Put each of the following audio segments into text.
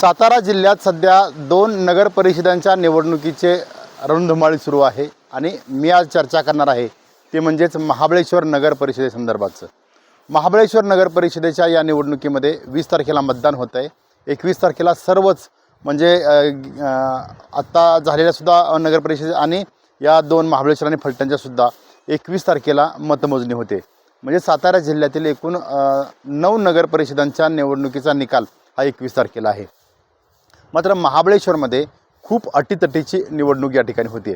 सातारा जिल्ह्यात सध्या दोन नगर परिषदांच्या निवडणुकीचे रणधुमाळी सुरू आहे आणि मी आज चर्चा करणार आहे ते म्हणजेच महाबळेश्वर नगर परिषदेसंदर्भातचं महाबळेश्वर नगर परिषदेच्या या निवडणुकीमध्ये वीस तारखेला मतदान होत आहे. एकवीस तारखेला सर्वच म्हणजे आत्ता झालेल्यासुद्धा नगर परिषद आणि या दोन महाबळेश्वर आणि फलटणच्यासुद्धा एकवीस तारखेला मतमोजणी होते. म्हणजे सातारा जिल्ह्यातील एकूण नऊ नगर परिषदांच्या निवडणुकीचा निकाल हा एकवीस तारखेला आहे. मात्र महाबळेश्वरमध्ये खूप अटीतटीची निवडणूक या ठिकाणी होती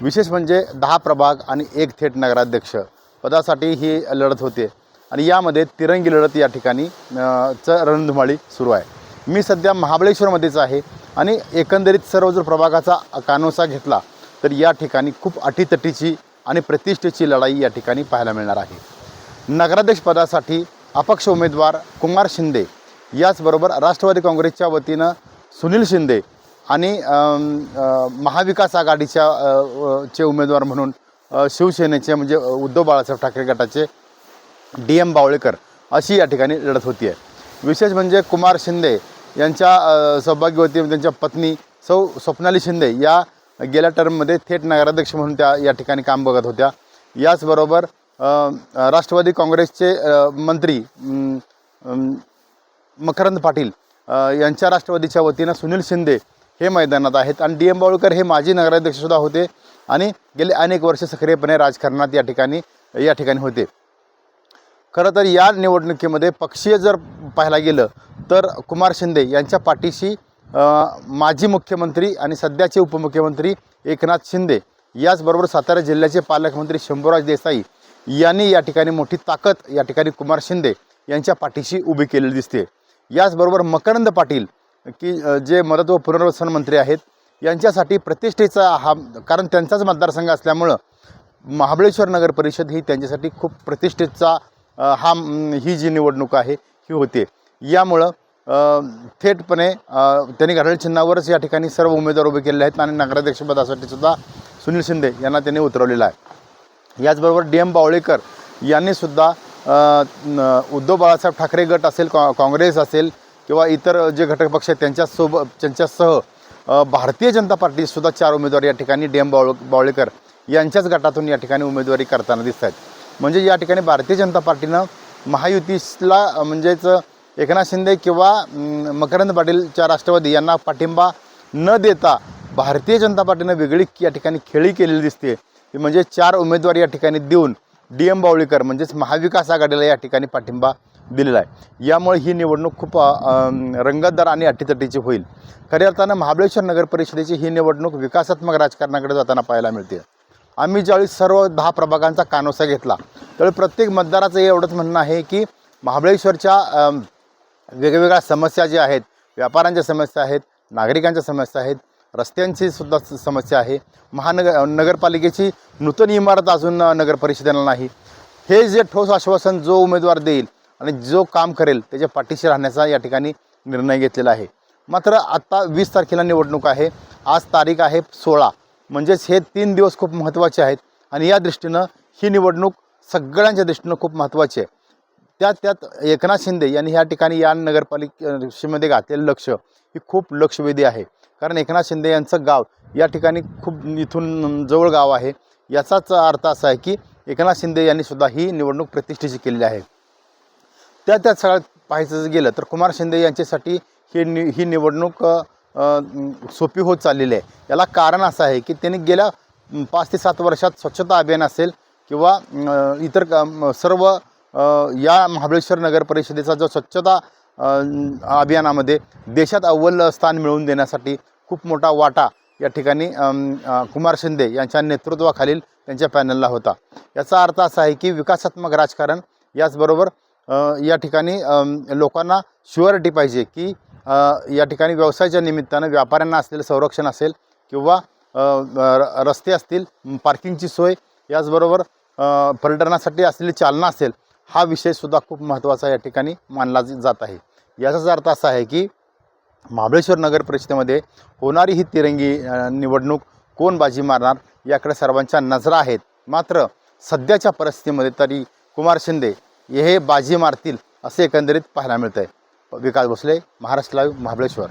विशेष म्हणजे दहा प्रभाग आणि एक थेट नगराध्यक्ष पदासाठी ही लढत होते आणि यामध्ये तिरंगी लढत या ठिकाणी चं च रणधुमाळी सुरू आहे. मी सध्या महाबळेश्वरमध्येच आहे आणि एकंदरीत सर्व जर प्रभागाचा कानोसा घेतला तर या ठिकाणी खूप अटीतटीची आणि प्रतिष्ठेची लढाई या ठिकाणी पाहायला मिळणार आहे. नगराध्यक्ष पदासाठी अपक्ष उमेदवार कुमार शिंदे याचबरोबर राष्ट्रवादी काँग्रेसच्या वतीनं सुनील शिंदे आणि महाविकास आघाडीच्या चे उमेदवार म्हणून शिवसेनेचे म्हणजे उद्धव बाळासाहेब ठाकरे गटाचे डी एम बावळेकर अशी या ठिकाणी लढत होती आहे. विशेष म्हणजे कुमार शिंदे यांच्या सौभाग्यवती म्हणजे त्यांच्या पत्नी सौ स्वप्नाली शिंदे या गेल्या टर्ममध्ये थेट नगराध्यक्ष म्हणून त्या या ठिकाणी काम बघत होत्या. याचबरोबर राष्ट्रवादी काँग्रेसचे मंत्री मकरंद पाटील यांच्या राष्ट्रवादीच्या वतीनं सुनील शिंदे हे मैदानात आहेत. आणि डी एम बावळकर हे माजी नगराध्यक्षसुद्धा होते. आणि गेले अनेक वर्ष सक्रियपणे राजकारणात या ठिकाणी या ठिकाणी होते. खरं तर या निवडणुकीमध्ये पक्षीय जर पाहायला गेलं तर कुमार शिंदे यांच्या पाठीशी माजी मुख्यमंत्री आणि सध्याचे उपमुख्यमंत्री एकनाथ शिंदे याचबरोबर सातारा जिल्ह्याचे पालकमंत्री शंभूराज देसाई यांनी या ठिकाणी मोठी ताकद या ठिकाणी कुमार शिंदे यांच्या पाठीशी उभी केलेली दिसते. याचबरोबर मकरंद पाटील की जे मदत व पुनर्वसन मंत्री आहेत यांच्यासाठी प्रतिष्ठेचा हा कारण त्यांचाच मतदारसंघ असल्यामुळं महाबळेश्वर नगर परिषद ही त्यांच्यासाठी खूप प्रतिष्ठेचा हा ही जी निवडणूक आहे ही होते. यामुळं थेटपणे त्यांनी घड्याळ चिन्हावरच या ठिकाणी सर्व उमेदवार उभे केलेले आहेत आणि नगराध्यक्षपदासाठी सुद्धा सुनील शिंदे यांना त्यांनी उतरवलेलं आहे. याचबरोबर डी एम बावळेकर यांनीसुद्धा उद्धव बाळासाहेब ठाकरे गट असेल कॉ काँग्रेस असेल किंवा इतर जे घटक पक्ष आहेत त्यांच्यासोबत त्यांच्यासह भारतीय जनता पार्टीसुद्धा चार उमेदवार या ठिकाणी डी एम बावळ बावळेकर यांच्याच गटातून या ठिकाणी उमेदवारी करताना दिसत आहेत. म्हणजे या ठिकाणी भारतीय जनता पार्टीनं महायुतीला म्हणजेच एकनाथ शिंदे किंवा मकरंद पाटीलच्या राष्ट्रवादी यांना पाठिंबा न देता भारतीय जनता पार्टीनं वेगळी या ठिकाणी खेळी केलेली दिसते म्हणजे चार उमेदवार या ठिकाणी देऊन डी एम बावळीकर म्हणजेच महाविकास आघाडीला या ठिकाणी पाठिंबा दिलेला आहे. यामुळे ही निवडणूक खूप रंगतदार आणि अटीतटीची होईल. खऱ्या अर्थानं महाबळेश्वर नगर परिषदेची ही निवडणूक विकासात्मक राजकारणाकडे जाताना पाहायला मिळते. आम्ही ज्यावेळी सर्व दहा प्रभागांचा कानोसा घेतला त्यावेळी प्रत्येक मतदाराचं एवढंच म्हणणं आहे की महाबळेश्वरच्या वेगवेगळ्या समस्या ज्या आहेत व्यापाऱ्यांच्या समस्या आहेत नागरिकांच्या समस्या आहेत रस्त्यांची सुद्धा समस्या आहे. महानगर नगरपालिकेची नूतन इमारत अजून नगर परिषदेला नाही. हे जे ठोस आश्वासन जो उमेदवार देईल आणि जो काम करेल त्याच्या पाठीशी राहण्याचा या ठिकाणी निर्णय घेतलेला आहे. मात्र आत्ता वीस तारखेला निवडणूक आहे. आज तारीख आहे सोळा. म्हणजेच हे तीन दिवस खूप महत्त्वाचे आहेत आणि या दृष्टीनं ही निवडणूक सगळ्यांच्या दृष्टीनं खूप महत्त्वाची आहे. त्यात त्यात एकनाथ शिंदे यांनी ह्या ठिकाणी या नगरपालिकेमध्ये घातलेलं लक्ष. ही खूप लक्षवेधी आहे. कारण एकनाथ शिंदे यांचं गाव या ठिकाणी खूप इथून जवळ गाव आहे. याचाच अर्थ असा आहे की एकनाथ शिंदे यांनी सुद्धा ही निवडणूक प्रतिष्ठेची केलेली आहे. त्या त्यात सगळ्यात पाहायचं जर गेलं तर कुमार शिंदे यांच्यासाठी ही नि ही निवडणूक सोपी होत चाललेली आहे. याला कारण असं आहे की त्यांनी गेल्या पाच ते सात वर्षात स्वच्छता अभियान असेल किंवा इतर सर्व या महाबळेश्वर नगर परिषदेचा जो स्वच्छता अभियानामध्ये देशात अव्वल स्थान मिळवून देण्यासाठी खूप मोठा वाटा या ठिकाणी कुमार शिंदे यांच्या नेतृत्वाखालील त्यांच्या पॅनलला होता. याचा अर्थ असा आहे की विकासात्मक राजकारण याचबरोबर या ठिकाणी लोकांना शुअरिटी पाहिजे की या ठिकाणी व्यवसायाच्या निमित्तानं व्यापाऱ्यांना असलेलं संरक्षण असेल किंवा र- रस्ते असतील पार्किंगची सोय याचबरोबर पर्यटनासाठी असलेली चालना असेल हा विषयसुद्धा खूप महत्त्वाचा या ठिकाणी मानला जात आहे. याचाच अर्थ असा आहे की महाबळेश्वर नगर परिषदेमध्ये होणारी ही तिरंगी निवडणूक कोण बाजी मारणार याकडे सर्वांच्या नजरा आहेत. मात्र सध्याच्या परिस्थितीमध्ये तरी कुमार शिंदे हे बाजी मारतील असे एकंदरीत पाहायला मिळतं आहे विकास भोसले महाराष्ट्र लाईव्ह महाबळेश्वर.